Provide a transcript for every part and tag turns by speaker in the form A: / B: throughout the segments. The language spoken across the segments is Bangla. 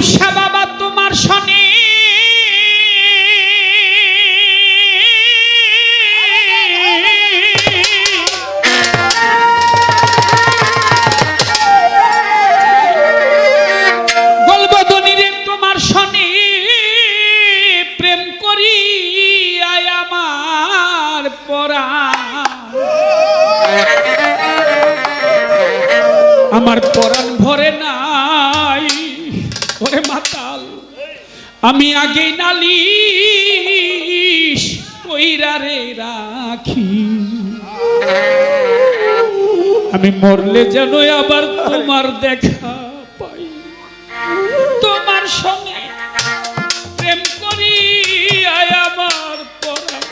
A: শাহ বাবা তোমার শনি। আমার পরা ওরে মাতাল, আমি আগে নালিশ কইরা রে রাখি। আমি মরলে যেন আবার তোমার দেখা পাই। তোমার সঙ্গে প্রেম করি আমার পরাণ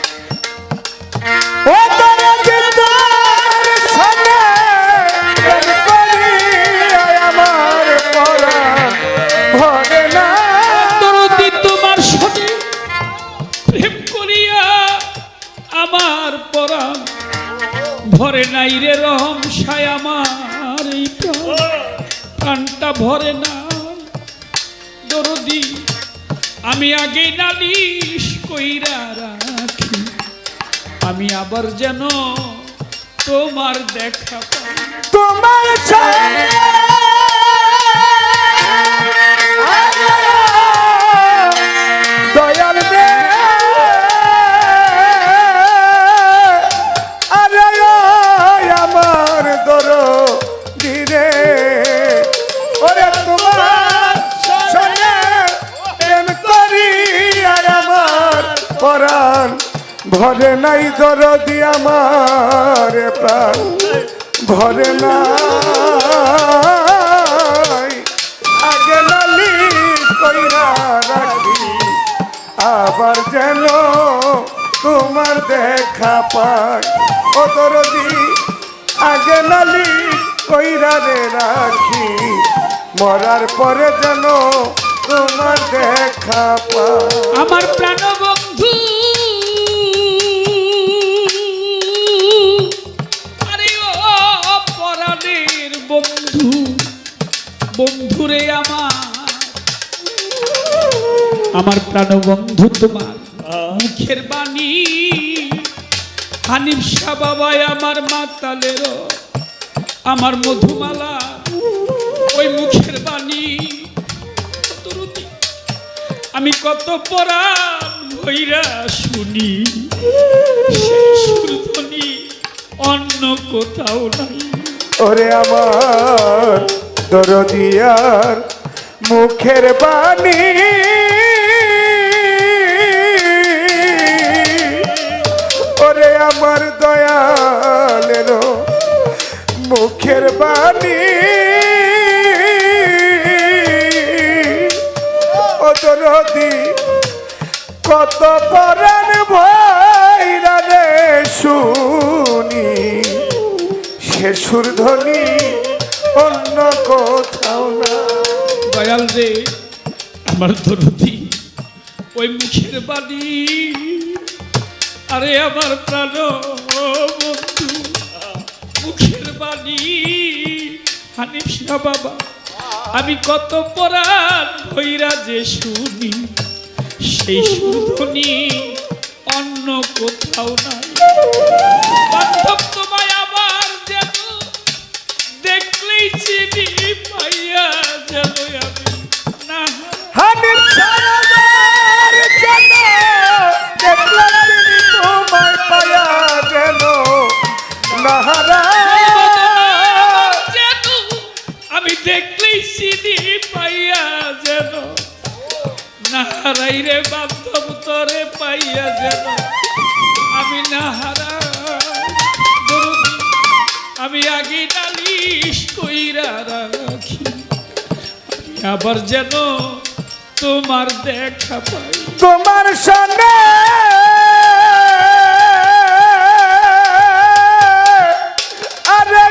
A: প্রাণটা নাই দরদি, আমি আগে নালিশ কইরা রাখি। আমি আবার যেন তোমার দেখা পাই।
B: তোমার সনে ভরে নাই দরদি আমার প্রাণ। ভরে নাই। আগে নালি কইরা রাখি, আবার যেন তোমার দেখা পাই। ও দরদি, আগে নালি কইরা রে রাখি, মরার পরে যেন তোমার দেখা পাই।
A: আমার প্রাণ বন্ধু আমার প্রাণ বন্ধু তোমার মুখের বাণী। হানিফ শাহ বাবাই আমার মাতালের আমার মধুমালা ওই মুখের বাণী। আমি কত পরাণ ভৈরা শুনি অন্য কোথাও নাই।
B: ওরে আমার দরদিয়ার মুখের বাণী। মুখের বাণী। ও দরদি কত পরাণ ভৈরা রে শুনি। সে সুরধ্বনি অন্য কোথাও না।
A: দয়াল রে, আমার দরদি, ওই মুখের বাণী। আরে আমার প্রাণ বন্ধু, মুখের বাণী। হানিফ বাবা আমি কত পরাণ ভৈরা যে শুনি সেই শুধুনি অন্য কোথাও নাই। বান্ধব তরে পাইয়া যেন আমি না হারা আমি আগে নালিশ কইরা রাখি। আবার যেন তোমার দেখা পাই।
B: তোমার সনে আরে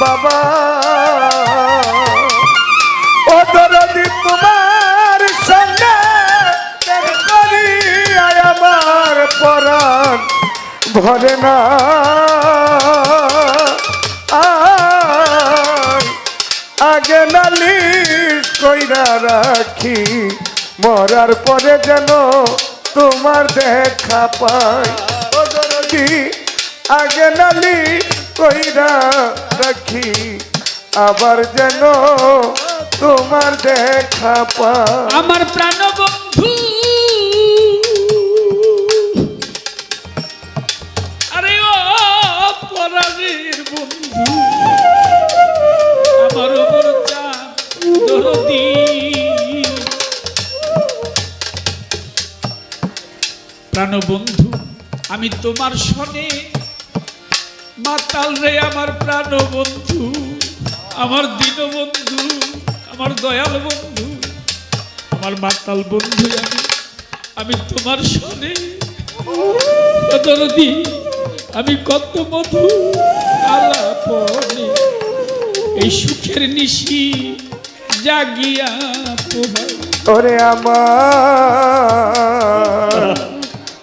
B: বাবা। ভরে না। আগে নালিশ কইরা রাখি, মরার পরে যেন তোমার দেখা পাই। আগে নালিশ কইরা রাখি, আবার যেন তোমার দেখা পাই।
A: আমার প্রাণ বন্ধু বন্ধু, আমি তোমার সনে মাতাল রে আমার প্রাণ বন্ধু, আমার দীন বন্ধু, আমার দয়াল বন্ধু, আমার মাতাল বন্ধু আমি আমি তোমার সনে দরদি, আমি কত মধু আলাপনে, এই সুখের নিশি জাগিয়া
B: ওরে আমার।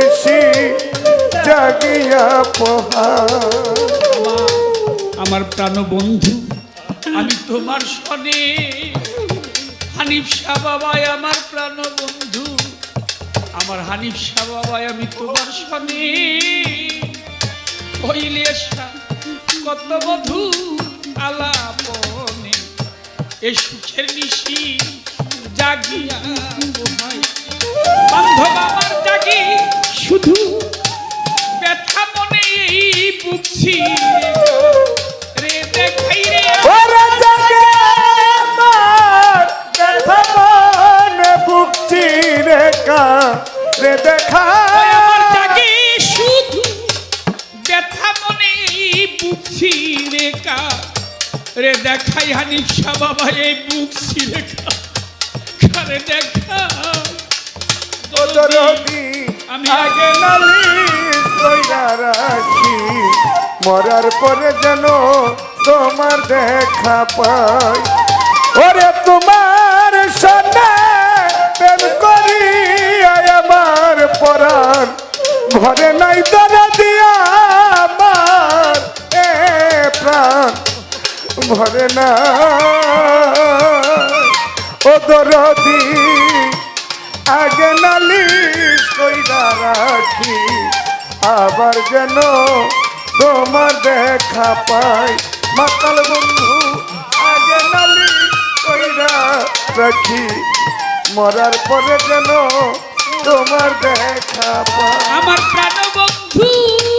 B: নিশি জাগিয়া পোহা।
A: আমার প্রাণ বন্ধু আমি তোমার সনে হানিফ শাহ বাবাই আমার প্রাণ বন্ধু আমার হানিফ শাহ বাবাই, আমি তোমার শাহ কত বধু আলাপনে। এ সুখের নিশি জাগিয়া বান্ধব দেখাই হানিফ শাহ বাবা এই বুকছি রে কা কারে দেখা। আমি
B: আগে রাখি মরার পরে যেন তোমার দেখা পাই। ওরে তোমার সনে প্রেম করি আমার পরাণ। ঘরে নাই দরা দিয়া ভরে না। ও দরদি, আগে নালিশ কইরা রাখি, আবার যেন তোমার দেখা পাই। মাতাল বন্ধু, আগে নালিশ কইরা রাখি, মরার পরে যেন তোমার দেখা পাই।
A: আমার প্রাণ বন্ধু।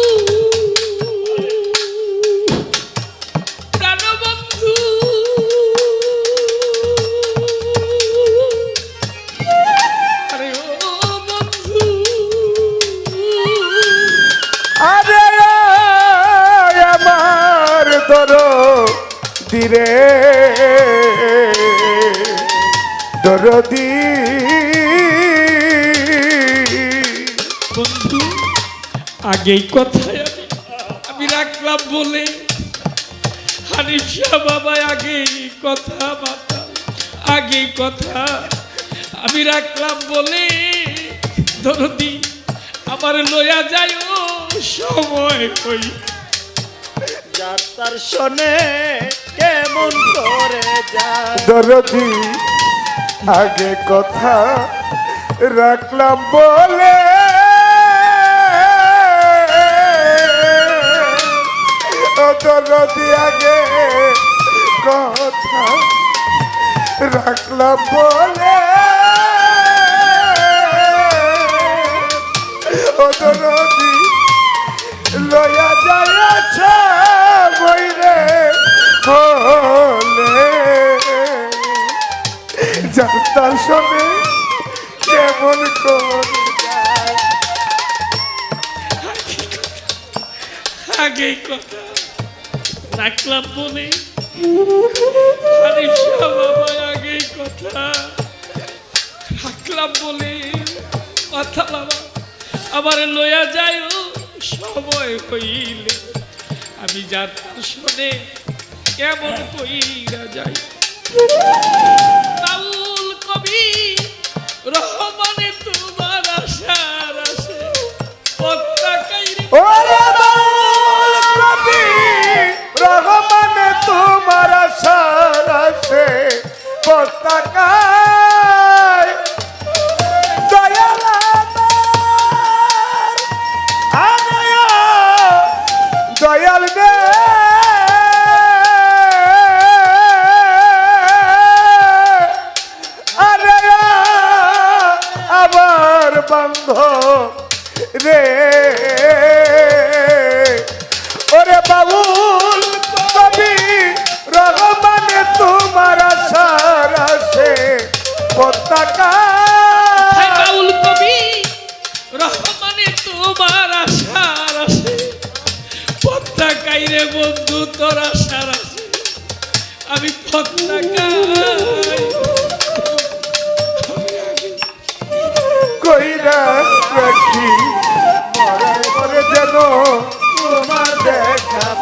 B: দিরে দরদি।
A: বন্ধু আগেই কথায় আমি রাখলাম বলে। হানিফ বাবা আগেই কথা মাতা আগেই কথা আমি রাখলাম বলে। ধরদি আমার লয়া যায় সময় হই।
C: যাত্রার শোনে যায়।
B: দরদি, আগে কথা রাখলাম বলে। দরদি, আগে কথা রাখলাম বলে। ও দরদি, লয়া যাইয়াছে বইরে। হলে যাত্রার শোনে কেমন
A: আগেই কথা রাখলাম বলে হানিফ শাহ বাবা আগে কথা রাখলাম বলে কথা বাবা আমার লয়া যায় সময় হইলে। আমি যাত্রা শুনে কেমন কইরা যাই? তাউল কবি, রহমানে তোমার আশার আসে। পত্তাকাইরে
B: ওরে বাউল কবি, রহমানে তোমার সারাসে পতাকায়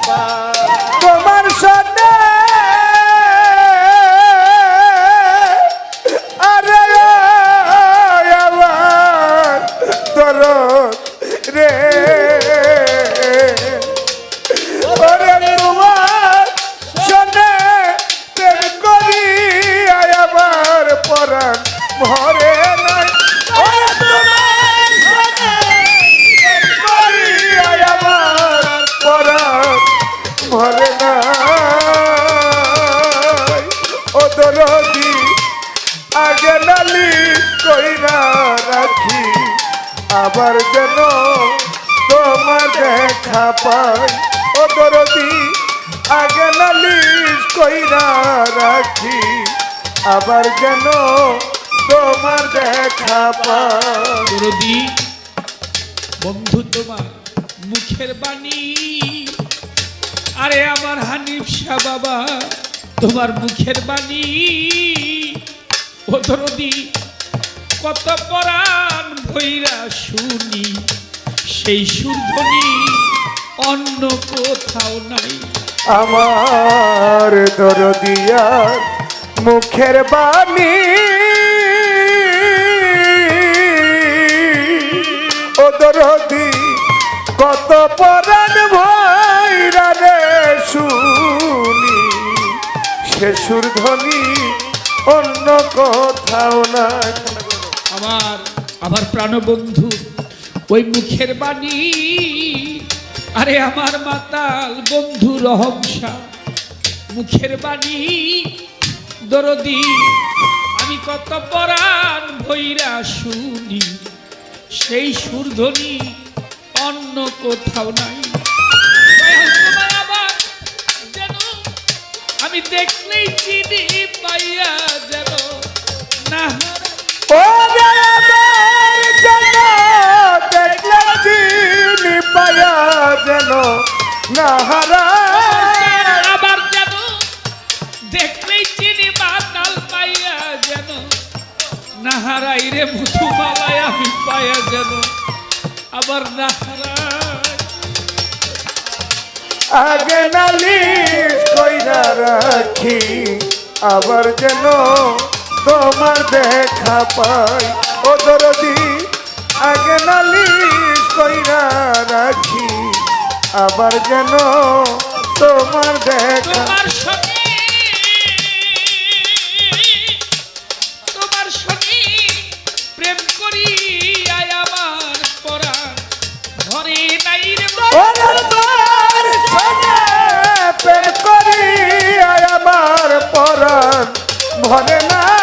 B: দেখা আবার যেন তোমার দেখা দরদি
A: বন্ধু তোমার মুখের বাণী। আরে আমার হানিফ শাহ বাবা তোমার মুখের বাণী। ও দরদি কত পরাণ ভৈরা শুনি সেই সুরধ্বনি অন্য কোথাও নাই।
B: আমার দরদিয়া মুখের বাণী। ও দরদি, কত পরাণ ভৈরা রে শুনি। সে সুরধ্বনি অন্য কোথাও না
A: আমার আমার প্রাণবন্ধু, ওই মুখের বাণী। আরে আমার মাতাল বন্ধু রহমসা মুখের বাণী দরদি, আমি কত পরাণ ভৈরা শুনি, সেই সুরধ্বনি অন্য কোথাও নাই আমি দেখলেই চিনি পাইয়া যেন না।
B: ও দেখলে চিনি পায়া যেন না হারা
A: নাহারাই রে মধুমালায় আমি পাইয়া যেন আবার নাহারাই।
B: আগে নালিশ কইরা রাখি আবার যেন তোমার দেখা পাই। ও দরদি আগে নালিশ কইরা রাখি আবার যেন তোমার দেখা
A: তোমার
B: ভরে না